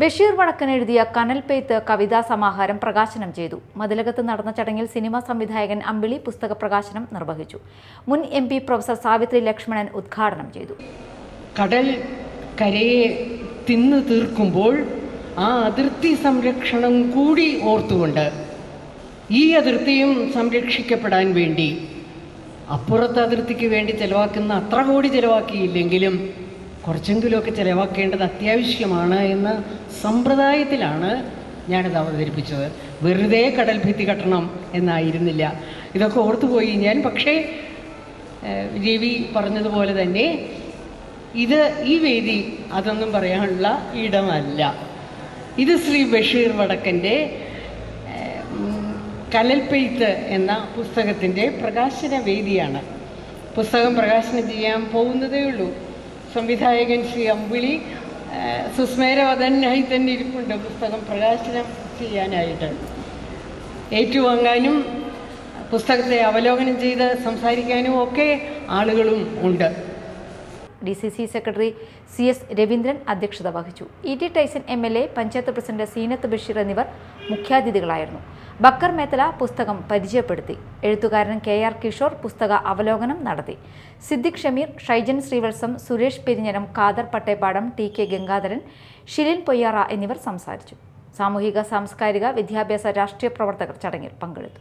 ബഷീർ വടക്കൻ എഴുതിയ കനൽ പെയ്ത്ത് കവിതാ സമാഹാരം പ്രകാശനം ചെയ്തു. മതിലകത്ത് നടന്ന ചടങ്ങിൽ സിനിമാ സംവിധായകൻ അമ്പിളി പുസ്തക പ്രകാശനം നിർവഹിച്ചു. മുൻ M P professor Savitri Lakshmanan ഉദ്ഘാടനം ചെയ്തു. കടൽ കരയെ തിന്നു തീർക്കുമ്പോൾ ആ അതിർത്തി സംരക്ഷണം കൂടി ഓർത്തുകൊണ്ട് ഈ അതിർത്തിയും സംരക്ഷിക്കപ്പെടാൻ വേണ്ടി അപ്പുറത്തെ അതിർത്തിക്ക് വേണ്ടി ചെലവാക്കുന്ന അത്ര കോടി ചെലവാക്കിയില്ലെങ്കിലും കുറച്ചെങ്കിലുമൊക്കെ ചിലവാക്കേണ്ടത് അത്യാവശ്യമാണ് എന്ന സമ്പ്രദായത്തിലാണ് ഞാനത് അവതരിപ്പിച്ചത്. വെറുതെ കടൽ ഭിത്തി കെട്ടണം എന്നായിരുന്നില്ല. ഇതൊക്കെ ഓർത്തുപോയി ഞാൻ. പക്ഷേ രവി പറഞ്ഞതുപോലെ തന്നെ ഇത് ഈ വേദി അതൊന്നും പറയാനുള്ള ഇടമല്ല. ഇത് ശ്രീ ബഷീർ വടക്കന്റെ കലൽപ്പെയ്ത്ത് എന്ന പുസ്തകത്തിന്റെ പ്രകാശന വേദിയാണ്. പുസ്തകം പ്രകാശനം ചെയ്യാൻ പോകുന്നതേ ഉള്ളൂ. സംവിധായകൻ ശ്രീ അമ്പിളി സുസ്മേരവതനായി തന്നെ ഇരിപ്പുണ്ട്. പുസ്തകം പ്രകാശനം ചെയ്യാനായിട്ട് ഏറ്റുവാങ്ങാനും പുസ്തകത്തെ അവലോകനം ചെയ്ത് സംസാരിക്കാനും ഒക്കെ ആളുകളും ഉണ്ട്. D C C secretary C S Raveendran അധ്യക്ഷത വഹിച്ചു. E T Tyson M L A panchayat president Seenath Basheer എന്നിവർ മുഖ്യാതിഥികളായിരുന്നു. ബക്കർ മേത്തല പുസ്തകം പരിചയപ്പെടുത്തി. എഴുത്തുകാരൻ കെ ആർ കിഷോർ പുസ്തക അവലോകനം നടത്തി. സിദ്ദിഖ് ഷമീർ ഷൈജൻ ശ്രീവത്സം സുരേഷ് പെരിഞ്ഞനം കാദർ പട്ടേപ്പാടം ടി കെ ഗംഗാധരൻ ഷിലിൻ പൊയ്യാറ എന്നിവർ സംസാരിച്ചു. സാമൂഹിക സാംസ്കാരിക വിദ്യാഭ്യാസ രാഷ്ട്രീയ പ്രവർത്തകർ ചടങ്ങിൽ പങ്കെടുത്തു.